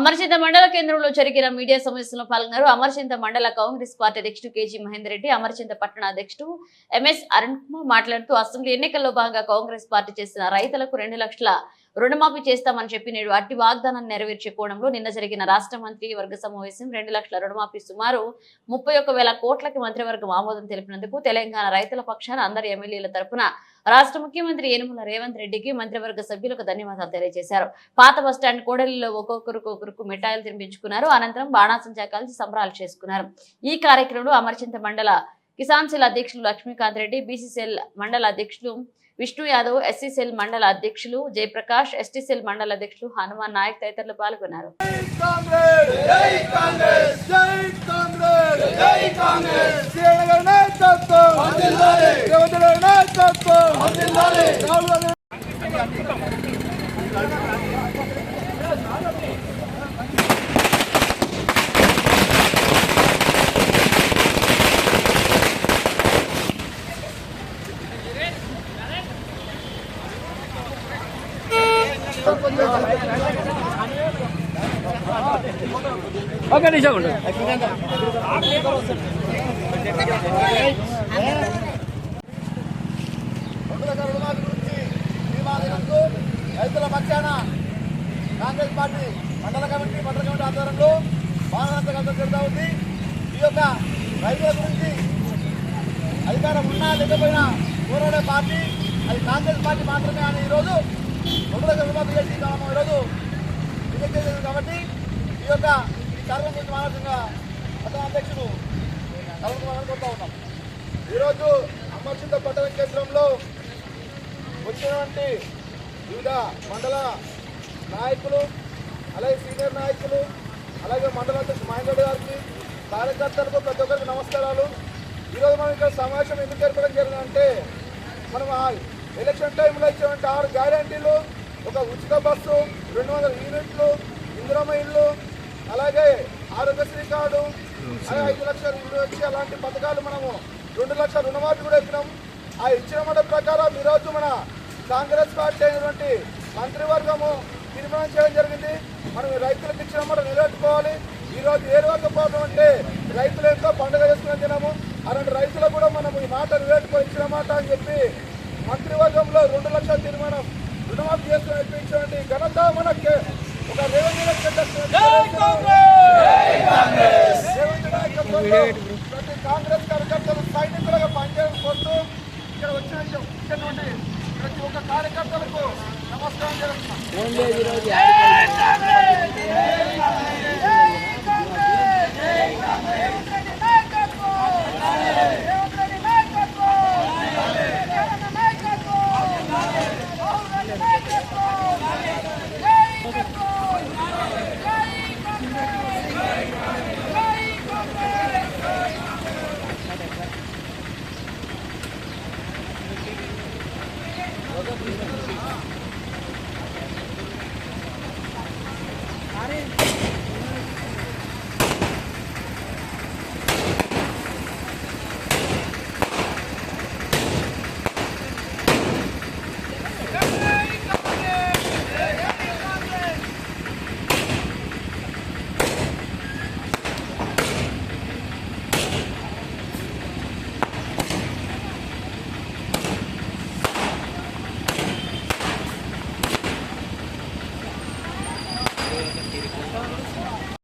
అమర్చింత మండల కేంద్రంలో జరిగిన మీడియా సమావేశంలో పాల్గొన్నారు. అమర్చింత మండల కాంగ్రెస్ పార్టీ అధ్యక్షుడు కేజీ మహేందర్ రెడ్డి అమర్చింత పట్టణ అధ్యక్షుడు ఎంఎస్ అరుణ్ కుమార్ మాట్లాడుతూ అసెంబ్లీ ఎన్నికల్లో భాగంగా కాంగ్రెస్ పార్టీ చేసిన రైతులకు రెండు లక్షల రుణమాఫీ చేస్తామని చెప్పి నేడు అట్టి వాగ్దానాన్ని నెరవేర్చే కోణంలో నిన్న జరిగిన రాష్ట్ర మంత్రి వర్గ సమావేశం రెండు లక్షల రుణమాఫీ సుమారు ముప్పై వేల కోట్లకి మంత్రివర్గం ఆమోదం తెలిపినందుకు తెలంగాణ రైతుల పక్షాన అందరి ఎమ్మెల్యేల తరపున రాష్ట్ర ముఖ్యమంత్రి యనుమల రేవంత్ రెడ్డికి మంత్రివర్గ సభ్యులకు ధన్యవాదాలు తెలియజేశారు. పాత బస్టాండ్ కోడలిలో ఒక్కొక్కరికొకరికి మిఠాయిలు తినిపించుకున్నారు. అనంతరం బాణాసంచా కలిసి సంబరాలు చేసుకున్నారు. ఈ కార్యక్రమంలో అమర్చింత మండల కిసాన్ సెల్ అధ్యక్షులు లక్ష్మీకాంత్ రెడ్డి బీసీసీఎల్ మండల అధ్యక్షులు విష్ణు యాదవ్ ఎస్సీ సెల్ మండల అధ్యక్షులు జయప్రకాష్ ఎస్టీ సెల్ మండల అధ్యక్షులు హనుమాన్ నాయక్ తదితరులు పాల్గొన్నారు. కాంగ్రెస్! జై కాంగ్రెస్! జై కాంగ్రెస్! జై కాంగ్రెస్! ఒక నిమిషం ఉండు. రైతుల పక్షాన కాంగ్రెస్ పార్టీ మండల కమిటీ మండల కమిటీ ఆధ్వర్యంలో బాణాంత గంట జరుగుతూ ఉంది ఈ యొక్క రైతుల గురించి అధికారం ఉన్నా లేకపోయినా పోరాడే పార్టీ అది కాంగ్రెస్ పార్టీ మాత్రమే అని ఈరోజు రెండు లక్షల రుణమాఫీ చేసి ఈరోజు విజయం చేసేది కాబట్టి ఈ యొక్క ఈ కార్యక్రమం గురించి మాట్లాడుతున్న ప్రధాన అధ్యక్షుడు కలవకుమార్ కోరుతా ఉన్నాం. ఈరోజు అమర్చింత పట్టణ కేంద్రంలో వచ్చినటువంటి వివిధ మండల నాయకులు అలాగే సీనియర్ నాయకులు అలాగే మండల అధ్యక్షుడు మహేందర్ గారికి కార్యకర్తలకు ప్రతి ఒక్కరికి నమస్కారాలు. ఈరోజు మనం ఇక్కడ సమావేశం ఎందుకు ఏర్పడడం జరిగిందంటే మనం ఎలక్షన్ టైంలో ఇచ్చినటువంటి ఆరు గ్యారంటీలు ఒక ఉచిత బస్సు రెండు వందల యూనిట్లు ఇందిరమ్మ ఇల్లు అలాగే ఆరోగ్యశ్రీ కార్డు అలాగే ఐదు లక్షల ఇల్లు వచ్చి అలాంటి పథకాలు మనము రెండు లక్షల రుణమాఫీ కూడా ఇచ్చినాం. ఆ ఇచ్చిన మాట ప్రకారం ఈరోజు మన కాంగ్రెస్ పార్టీ అయినటువంటి మంత్రివర్గము తీర్మానం చేయడం జరిగింది. మనం రైతులకు ఇచ్చిన మాట నిలబెట్టుకోవాలి ఈ రోజు ఏ రోజు అంటే రైతులు ఎంతో పండుగ చేసుకునే దినము. అలాంటి రైతులకు కూడా మనం ఈ మాట నిలబెట్టుకొని ఇచ్చిన మాట అని చెప్పి మంత్రివర్గంలో రెండు లక్షల తీర్మానం రుణమాఫీ చేసుకుని ఇప్పించినటువంటి ఘనత మనకి. ఒక రేవంత్ ప్రతి కాంగ్రెస్ కార్యకర్తలు సైనికులుగా పనిచేయడం కోరుతూ ఇక్కడ వచ్చిన ఇచ్చినటువంటి ప్రతి ఒక్క కార్యకర్తలకు నమస్కారం చేస్తున్నాం. Gracias.